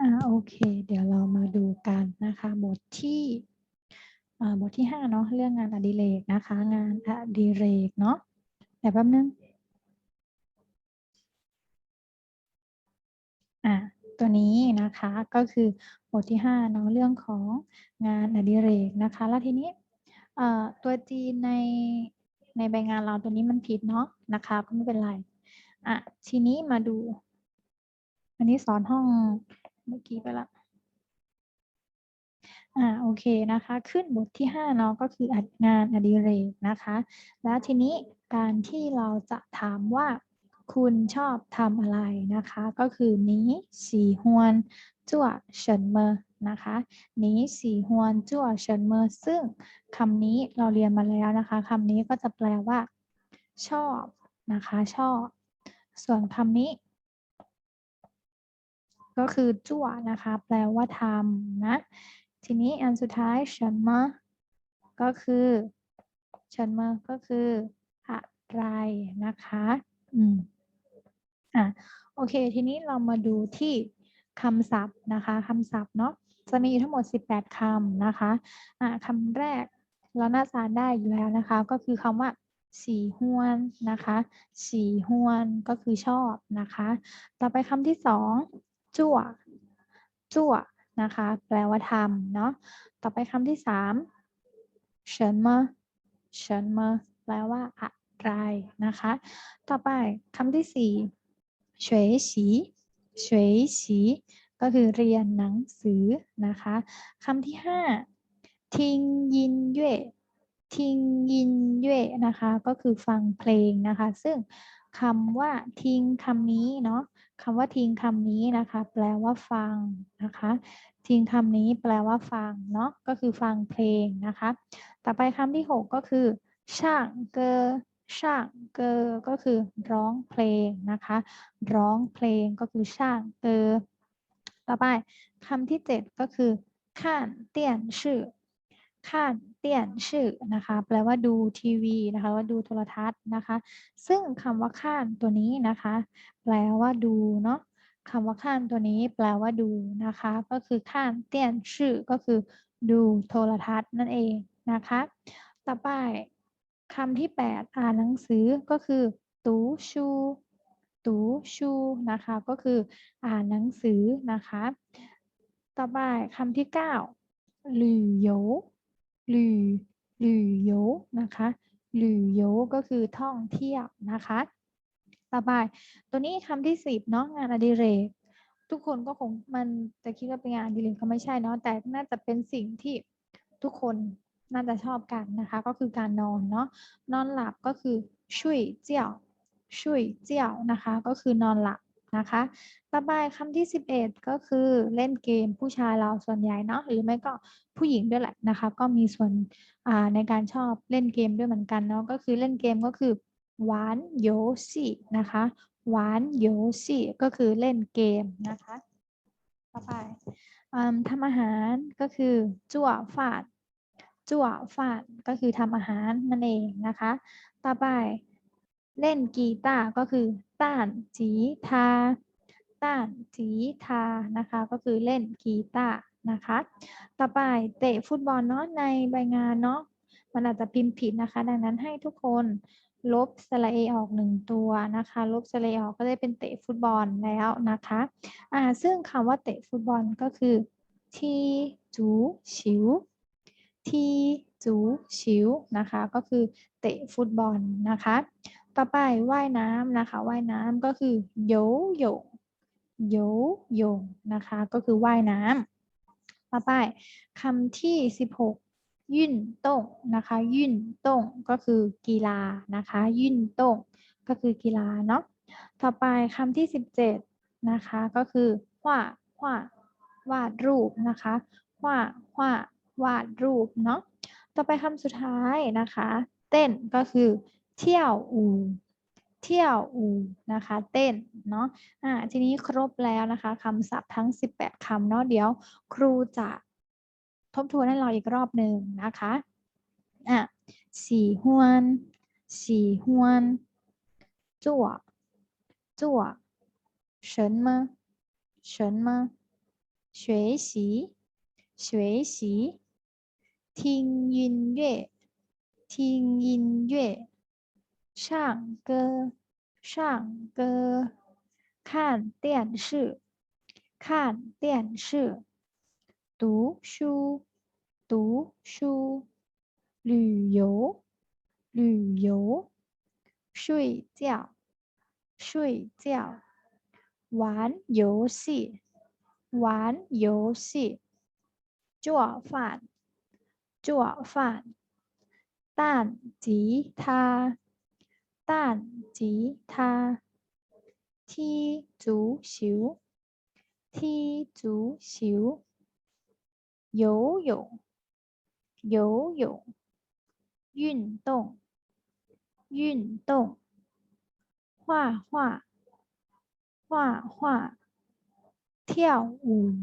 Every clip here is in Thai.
อ่าโอเค เดี๋ยวเรามาดูกันนะคะบทที่ บทที่ห้าเนาะเรื่องงานอดิเรกนะคะ งานอดิเรกเนาะเดี๋ยวแป๊บนึงอ่าตัวนี้นะคะก็คือบทที่ห้าเนาะเรื่องของงานอดิเรกนะคะ แล้วทีนี้ตัวจีนในในใบงานเราตัวนี้มันผิดเนาะนะคะก็ไม่เป็นไรอะทีนี้มาดู อันนี้สอนห้องเมื่อกี้ไปละ อ่าโอเคนะคะ ขึ้นบทที่ 5 เนาะก็คืออัดงานอดิเรกนะคะ แล้วทีนี้การที่เราจะถามว่าคุณชอบทำอะไรนะคะ ก็คือนี้สีฮวนจั่วเฉินเมอนะคะนี้สีฮวนจั่วเฉินเมอซึ่งคำนี้เราเรียนมาแล้วนะคะคำนี้ก็จะแปลว่า ชอบนะคะชอบ ส่วนคำนี้ ก็คือจั่วนะคะ แปลว่าทำนะ ทีนี้อันสุดท้ายฉินเมอก็คือฉินเมอก็คืออะไรนะคะอืมอะโอเค ทีนี้เรามาดูที่คำศัพท์นะคะคำศัพท์เนาะจะมีทั้งหมด 18คำนะคะอะคำแรกเราน่าจะได้อยู่แล้วนะคะ ก็คือคำว่าสีหวนนะคะสีหวนก็คือชอบนะคะ ต่อไปคำที่สองจั่วจั่ว นะคะ แปลว่าทำเนาะต่อไปคำที่สามเฉินมาเฉินมาแปลว่าอะไรนะคะ ต่อไปคำที่สี่เฉยฉีเฉยฉีก็คือเรียนหนังสือนะคะคำที่ห้าทิงยินเย่ทิงยินเย่นะคะ ก็คือฟังเพลงนะคะ ซึ่ง คำว่าทิ้งคำนี้เนาะคำว่าทิ้งคำนี้นะคะ แปลว่าฟังนะคะทิ้งคำนี้แปลว่าฟังเนาะก็คือฟังเพลงนะคะ ต่อไปคำที่ 6 ก็คือช่างเกอช่างเกอก็คือร้องเพลงนะคะ ร้องเพลงก็คือช่างเกอต่อไปคำที่ 7 ก็คือข้านเตี้ยนชื่อ ข้านเตี้ยนชื่อนะคะ แปลว่าดูทีวีนะคะว่าดูโทรทัศน์นะคะ ซึ่งคำว่าข้านตัวนี้นะคะ แปลว่าดูเนาะคำว่าข้านตัวนี้แปลว่าดูนะคะ ก็คือข้านเตี้ยนชื่อก็คือดูโทรทัศน์นั่นเองนะคะ ต่อไปคำที่ 8 อ่านหนังสือก็คือตูชูตูชูนะคะก็คืออ่านหนังสือนะคะ ต่อไปคำที่9หลี่โย หลี่หลี่โยนะคะหลี่โยก็คือท่องเที่ยวนะคะต่อไปตัวนี้คำที่10เนาะงานอดิเรก ทุกคนก็คงมันจะคิดว่าเป็นงานอดิเรกก็ไม่ใช่เนาะแต่น่าจะเป็นสิ่งที่ทุกคนน่าจะชอบกันนะคะ ก็คือการนอนเนาะนอนหลับก็คือช่วยเจียวช่วยเจียวนะคะ ก็คือนอนหลับ นะคะต่อไปคำที่ 11 ก็คือเล่นเกมผู้ชายเราส่วนใหญ่เนาะหรือไม่ก็ผู้หญิงด้วยแหละนะคะ ก็มีส่วนในการชอบเล่นเกมด้วยเหมือนกันเนาะก็คือเล่นเกมก็คือหวานโยซีนะคะหวานโยซีก็คือเล่นเกมนะคะต่อไปทำอาหารก็คือจั่วฟาดจั่วฟาดก็คือทำอาหารนั่นเองนะคะ ต่อไป เล่นกีตาร์ก็คือต้านจีทาต้านจีทานะคะก็คือเล่นกีตาร์นะคะ ต่อไปเตะฟุตบอลเนาะในใบงานเนาะมันอาจจะพิมพ์ผิดนะคะ ดังนั้นให้ทุกคนลบสระเอออกหนึ่งตัวนะคะ ลบสระเอออกก็ได้เป็นเตะฟุตบอลแล้วนะคะอ่าซึ่งคำว่าเตะฟุตบอลก็คือทีจูชิวทีจูชิวนะคะ ก็คือเตะฟุตบอลนะคะ ต่อไปว่ายน้ำนะคะ ว่ายน้ำก็คือโยโยโยโยนะคะ ก็คือว่ายน้ำต่อไปคำที่ 16 ยื่นต้งนะคะ ยื่นต้งก็คือกีฬานะคะ ยื่นต้งก็คือกีฬาเนาะต่อไปคำที่ 17 นะคะ ก็คือว่า ว่า วาดรูปนะคะ ว่า ว่า วาดรูปเนาะต่อไปคำสุดท้ายนะคะ เต้นก็คือ เที่ยวอูเที่ยวอูนะคะ เต้นเนาะอ่าทีนี้ครบแล้วนะคะคำศัพท์ทั้ง 18คำเนาะเดี๋ยวครูจะทบทวนให้เราอีกรอบหนึ่งนะคะอ่ะสีฮวนสีฮวนจั่วจั่ว什么什么学习学习听音乐听音乐 唱歌，唱歌，看电视，看电视，读书，读书，旅游，旅游，睡觉，睡觉，玩游戏，玩游戏，做饭，做饭，弹吉他。弹吉他，踢足球，踢足球，游泳，游泳，运动，运动，画画，画画，跳舞，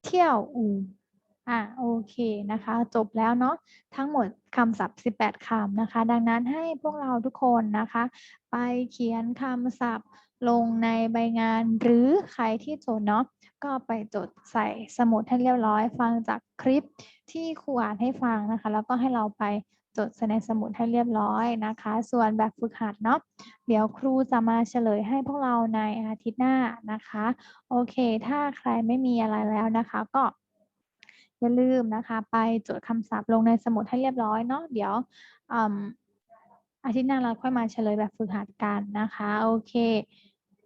跳舞。 อะโอเคนะคะ จบแล้วเนาะทั้งหมดคำศัพท์ 18คำนะคะ ดังนั้นให้พวกเราทุกคนนะคะ ไปเขียนคำศัพท์ลงในใบงานหรือใครที่จดเนาะก็ไปจดใส่สมุดให้เรียบร้อย ฟังจากคลิปที่ครูอ่านให้ฟังนะคะ แล้วก็ให้เราไปจดใส่ในสมุดให้เรียบร้อยนะคะ ส่วนแบบฝึกหัดเนาะเดี๋ยวครูจะมาเฉลยให้พวกเราในอาทิตย์หน้านะคะ โอเค ถ้าใครไม่มีอะไรแล้วนะคะก็ อย่าลืมนะคะ ไปจดคำศัพท์ลงในสมุดให้เรียบร้อยเนาะเดี๋ยวอาทิตย์หน้าเราค่อยมาเฉลยแบบฝึกหัดกันนะคะ โอเค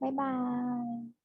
บ๊ายบาย